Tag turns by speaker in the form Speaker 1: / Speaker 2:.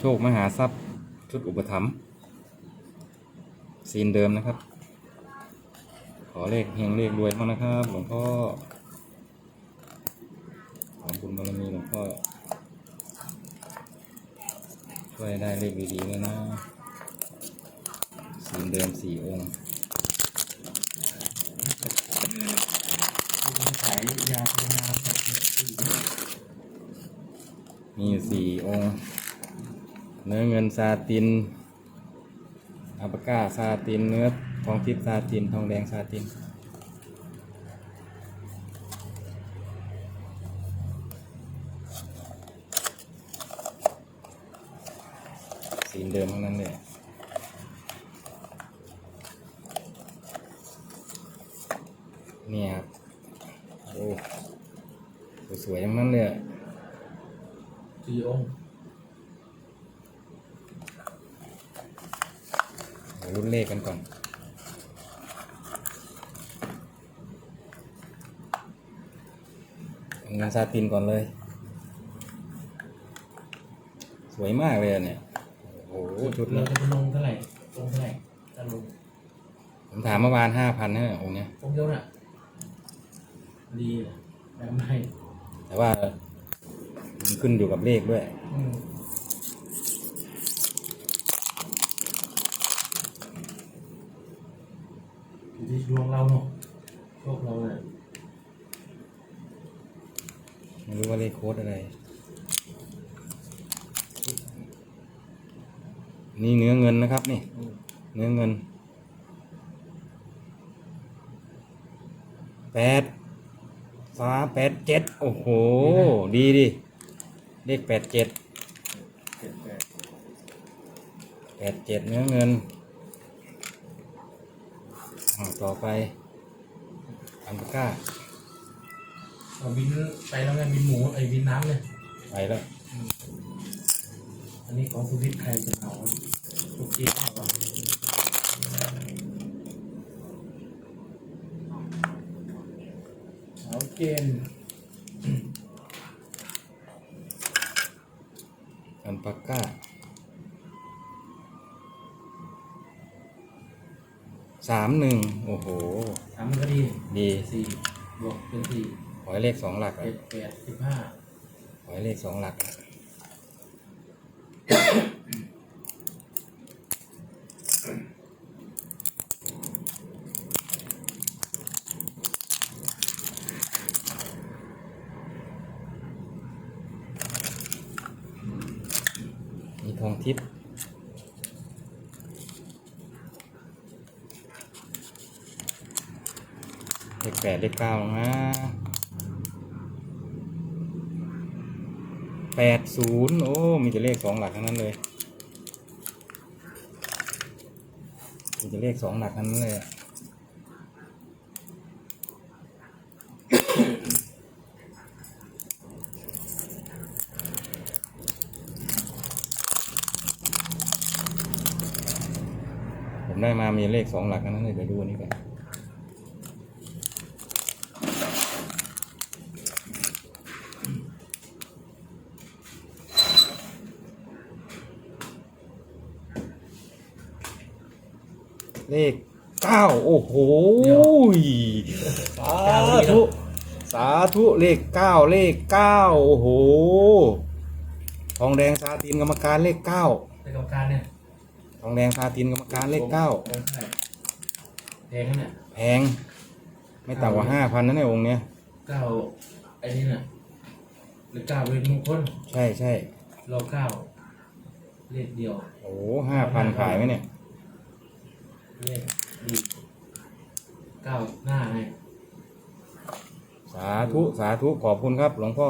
Speaker 1: โชคมหาทรัพย์ชุดอุปถัมภ์ซีนเดิมนะครับ ขอเลขเฮงเลขรวยมากนะครับ หลวงพ่อขอบุญบารมีหลวงพ่อช่วยได้เลขดีๆเลยนะซีนเดิมสี่องค์
Speaker 2: ยยาพารา
Speaker 1: มีสี่องค์ เนื้อเงินซาตินอัปก้าซาติน เนื้อทองทิพซาติน ทองแดงซาติน สีเดิมทั้งนั้นเลยเนี่ยครับ โอ้ สวยๆทั้งนั้นเลยอะ
Speaker 2: สี่องค์
Speaker 1: เดี๋ยว รุ่นเลขกันก่อนเอาเงินซาตินก่อนเลย สวยมากเลยอะเนี่ย โอ้โห ชุด
Speaker 2: เรา
Speaker 1: นี้
Speaker 2: จะไปลงเท่าไหร่ ลงเท่าไหร่จะลง
Speaker 1: ผมถามเมื่อวานห้าพันนะองค์เนี้ย
Speaker 2: องค์เดียวน่ะ ดีนะแบบไม่
Speaker 1: แต่ว่ามันขึ้นอยู่กับเลขด้วย
Speaker 2: อืม อยู่ที่ดวงเราเนาะโชคเราเนี่ย
Speaker 1: ไม่รู้ว่าเลขโค้ดอะไร นี่เนื้อเงินนะครับนี่ เนื้อเงินแปดสาแปดเจ็ดโอ้โห ดีดิเลขแปดเจ็ด
Speaker 2: แปด
Speaker 1: เจ็ดเนื้อเงิน ต่อไปอันปาก้า
Speaker 2: เอาบินไปแล้วไงบินหมูไอ้บินน้ำเนี่ย
Speaker 1: ไปแล้ว
Speaker 2: อันนี้ของสุวิทย์ใครจะเอาทุกทีเอาวะเอาเกณฑ์
Speaker 1: อันปาก้า สามหนึ่งโอ้โห
Speaker 2: สามก็ดี
Speaker 1: ดี
Speaker 2: สี่บวกเป็นสี่
Speaker 1: ขอให้เลขสองหลักอะ
Speaker 2: เจ็ดแปดสิบห้า
Speaker 1: ขอให้เลขสองหลักอะมีทองทิพย์เล ขแปดเลขเก้านะแปดศูนย์โอ้ มีแต่เลขสองหลักทั้งนั้นเลย มีแต่เลขสองหลักทั้งนั้นเลยผมได้มามีเลขสองหลักทั้งนั้นเลยเดี๋ยวดูอันนี้ก่อน เลขเก้าโอ้โหสาธุสาธุเลขเก้าเลขเก้าโอ้โหทองแดงซาตินกรรมการเลขเก้า
Speaker 2: ในกรรมการเนี่ย
Speaker 1: ทองแดงซาตินกรรมการเลขเก้า
Speaker 2: องค์เท่าไหร่แพงนะเนี่ย
Speaker 1: แพงไม่ต่ำกว่าห้าพันนั่นในองค์เนี้ย
Speaker 2: เก้าไอ้นี่น่ะหรือเก้าเป็นมงคล
Speaker 1: ใช่ใช่
Speaker 2: รอเก้าเลขเดียว
Speaker 1: โอ้ห้าพันขายไหมเนี่ย
Speaker 2: เลขดีเก้าหน้าให้
Speaker 1: สาธุ สาธุ ขอบคุณครับ หลวงพ่
Speaker 2: อ